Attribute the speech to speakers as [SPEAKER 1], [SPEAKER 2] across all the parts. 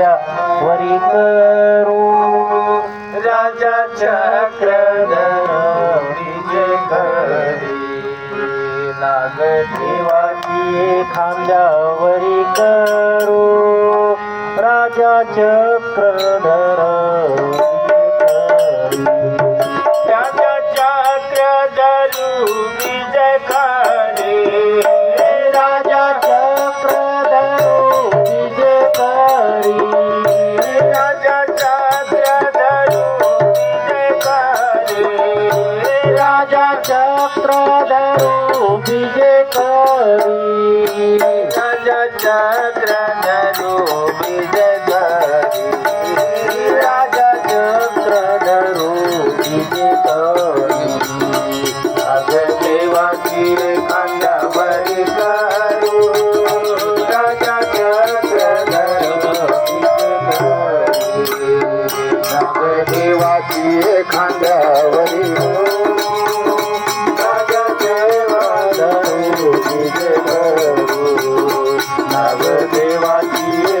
[SPEAKER 1] वरी करू. राजा चक्रधर विजय करी. नाग देवाची खांद्यावरी करू. राजा चक्रधर राजा चक्रधरू विजय करी राजा चक्रधरू विजय करी राजा चक्रधरू विजय करी अगदेवाची खांद्यावरी करू राजा नागदेवाची खांद्यावरी नागदेवाची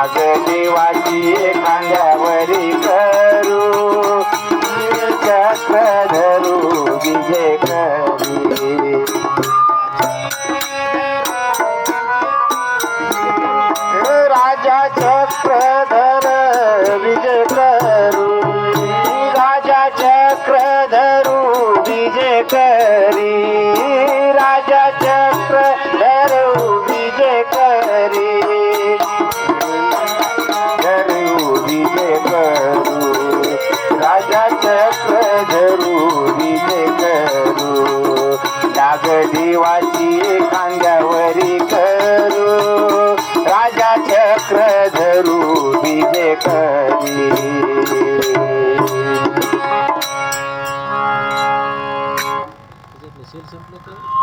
[SPEAKER 1] नागदेवाची खांद्यावरी करू. चक्रधरू विजय करी. राजा चक्रधर विजय करू. राजा चक्रधरू विजय करी. देवाची खांद्यावरी करू. राजा चक्रधरू विजय करी.